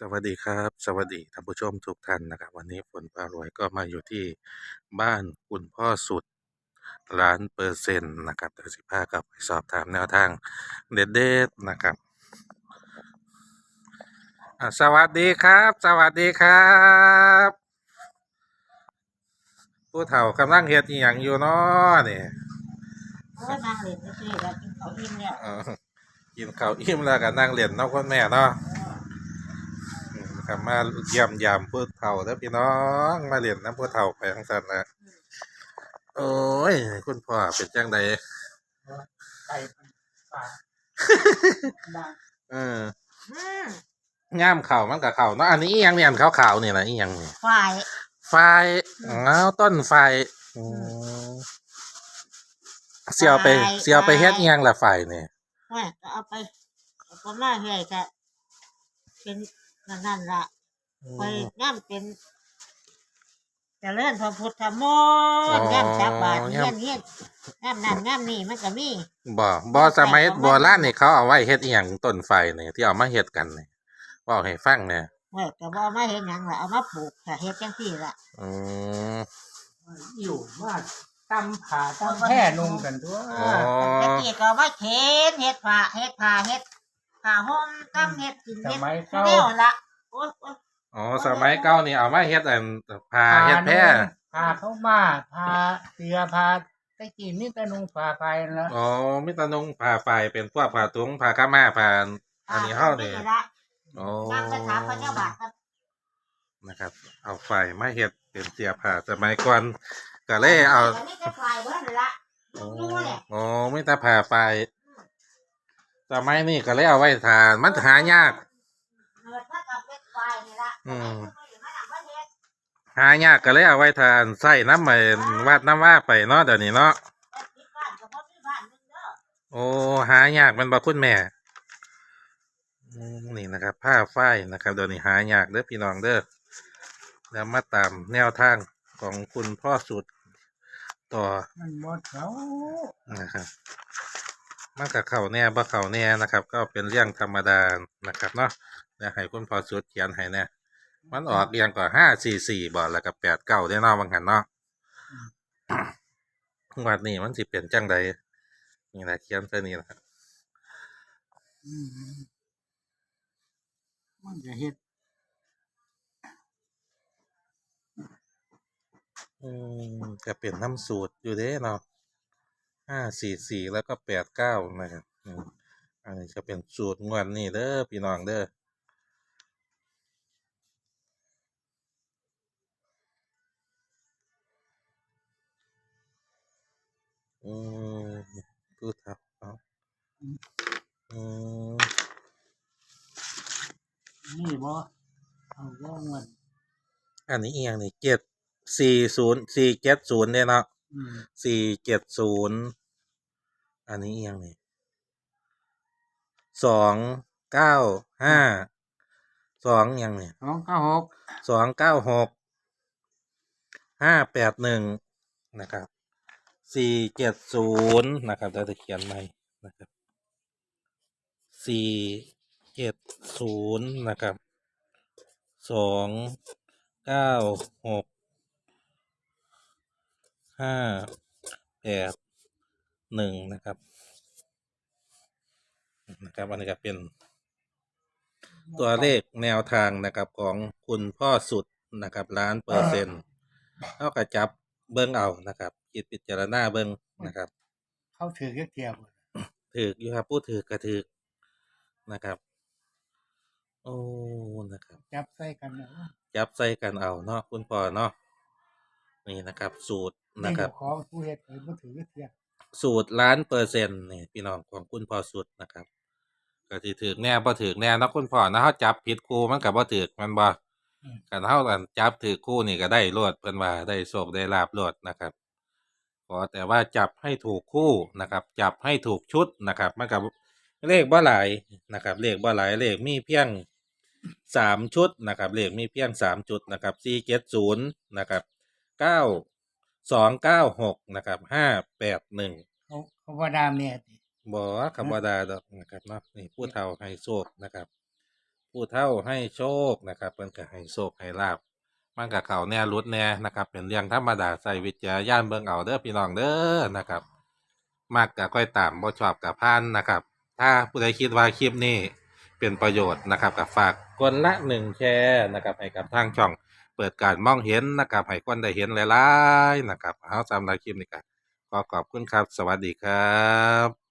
สวัสดีครับ สวัสดีท่านผู้ชมทุกท่านนะครับ วันนี้ฝนพารวยก็มาอยู่ที่บ้านคุณพ่อสุดร้านเปอร์เซ็นต์นะครับเดี๋ยวสิพากับไปสอบถามแนวทางเด็ดๆนะครับอะสวัสดีครับ สวัสดีครับ ผู้เฒ่ากำลังเฮ็ดอีหยังอยู่เนาะนี่เพราะว่านั่งเล่นซื่อๆแล้วกินข้าวอิ่มแล้ว เออกินข้าวอิ่มแล้วก็นั่งเล่นเนาะคุณแม่เนาะ อืมครับมาเยี่ยมยามผู้เฒ่าแล้วพี่น้องมาเรียนน้ำผู้เฒ่าไปทั้งสันนะโอ้ย คุณพ่อเป็นจังใดไก่ปลาดังเอออืมย่ามเข่ามันกับเข่าเนาะอันนี้อีหยังเนี่ยอันขาวๆนี่นะอีหยังนี่ฝ่ายไฟอ้าวต้นไฟอืมเสียวไปเสียวไปเฮ็ดอีหยังละไฟเนี่ยแม่ก็เอาไปเอาไปมาเฮ็ดก็เป็น นั่นนั่นล่ะไปย่ำเป็นเจริญพระพุทธมนต์ย่ำจับบาทเฮียนเฮียนย่ำนั่นย่ำนี่มันก็มี บ่บ่สมัยโบราณนี่เขาเอาไว้เฮ็ดอีหยังต้นไฟเนี่ยที่เอามาเฮ็ดกันเนี่ยเว่าให้ฟังเนี่ยเว้ยก็บ่เอามาเฮ็ดหยังล่ะเอามาปลูกก็เฮ็ดจังซี่ล่ะอืม อยู่ว่าตำผ่าตำแพ่นุ่งกันตัวอ๋อ ตะกี้ก็เอามาเข็นเฮ็ดผ้าเฮ็ดผ้าเฮ็ดผ้าห่มตำเฮ็ดกินสเฮ็ดมัยเก่าเก่าละโอ๊ยโอ๊ยอ๋อสมัยเก่านี่เอามาเฮ็ดอันพาเฮ็ดแพร่ผ่าเข้ามาผ่าเสือผ่าตะกี้นี่ตะนุ่งผ่าไปแล้วอ๋อมิตรนุงผ่าไฟเป็นพวกผ่าตุงผ่าข้ามาผ่าอันนี้เฮานี่ละโอ้นางไปถามพระเจ้าบาทครับนะครับ เอาไฟมาเฮ็ดเป็นเสียผ่าสมัยก่อนก็เลยเอานนี้จะฝ่ายเบิ่นละโอ้ดูเนี่ยโอ้มิตรผ่าไฟสมัยนี้ก็เลยเอาไว้ทานมันหายาก อืมมาอยู่มาหลังประเทศหายากก็เลยเอาไว้ทานใส่น้ำใหม่วัดน้ำว่าไปเนาะเดี๋ยวนี้เนาะแต่ที่บ้านก็บ่มีบ้านหนึงเด้อโอ้หายากแมันบ่คุณแม่อืมนี่นะครับ ผ้าฝ้ายนะครับเดี๋ยวนี้หายากเด้อพี่น้องเด้อแล้วมาตามแนวทางของคุณพ่อสุดต่อมันหมดเขานะครับ มันกับเขาแน่บ่เขาแน่นะครับ ก็เป็นเรื่องธรรมดานะครับเนาะเดี๋ยวให้คุณพ่อสุดเขียนให้แน่มันออกเรียงกว่าห้าสี่สี่บอลแล้วก็แปดเก้าได้เนอกบางหันเนาะวันนี้มันสิเปลี่ยนจังใดนี่นะเขียนเท่านี้นะครับอืมมันจะเฮ็ดอืมจะเป็นน้ำสูตรอยู่เด้เนาะ ห้าสี่สี่แล้วก็แปดเก้านะครับอืมอันนี้จะเป็นสูตรงวดนี้เด้อพี่น้องเด้ออืมพูดครับเอาอืมนี่บ่เอาว่าเงินอันนี้เอียงนี่เจ็ดสี่ศูนย์สี่เจ็ดศูนย์เนี่ยเนาะอืม สี่เจ็ดศูนย์อันนี้เอียงนี่สองเก้าห้าสองอยังนี่สองเก้าหกสองเก้าหกห้าแปดหนึ่งนะครับสี่เจ็ดศูนย์นะครับเราจะเขียนใหม่นะครับสี่เจ็ดศูนย์นะครับสองเก้าหก ห้าแปดหนึ่งนะครับนะครับอันนี้ก็เป็นตัวเลขแนวทางนะครับของคุณพ่อสุดนะครับล้านเปอร์เซ็นต์เท่ากับจับเบิ้งเอานะครับคิดพิจารณาเบิ้งนะครับ เขาถือแค่เทียบถือกอยู่ครับพูดถือกกระถือกนะครับ โอ้นะครับ จับใส่กันนะจับใส่กันเอาเนาะคุณพ่อเนาะนี่นะครับ สูตร นี่นะครับเจ้าของผู้เฮ็ดเพิ่นบ่ถือแค่เทียบสูตรล้านเปอร์เซ็นต์นี่พี่น้องของคุณพ่อสุดนะครับก็สิถือแน่บ่ถือแน่เนาะคุณพ่อนะเฮาจับผิดคู่มันก็บ่ถือมันบ่กันเฮากันจับถือคู่นี่ก็ได้รวดเพิ่นว่าได้โชคได้ลาบรวดนะครับขอแต่ว่าจับให้ถูกคู่นะครับ จับให้ถูกชุดนะครับมันก็เลขบ่หลายนะครับ เลขบ่หลายเลขมีเพียงสามชุดนะครับ เลขมีเพียงสามจุดนะครับ470นะครับ 9 296นะครับ581เขาเขาว่าดามเนี่ยติบอคำว่าดาดอกนะครับเนาะนี่ผู้เฒ่าไฮโซกนะครับ ผู้เฒ่าให้โชคนะครับเพิ่นก็ให้โชคให้ลาบมันก็เข้าแน่รุดแน่นะครับ เป็นเรื่องธรรมดาใส่วิจารณญาณเบิ่งเอาเด้อพี่น้องเด้อนะครับ มากก็ค่อยตามบ่ชอบก็ผ่านนะครับ ถ้าผู้ใดคิดว่าคลิปนี้ เป็นประโยชน์นะครับกับฝากกดละหนึ่งแชร์นะครับให้กับทางช่องเปิดการมองเห็นนะครับให้คนได้เห็นหลายๆนะครับเอาสำหรับคลิปนี้ก็ขอขอบคุณครับ สวัสดีครับ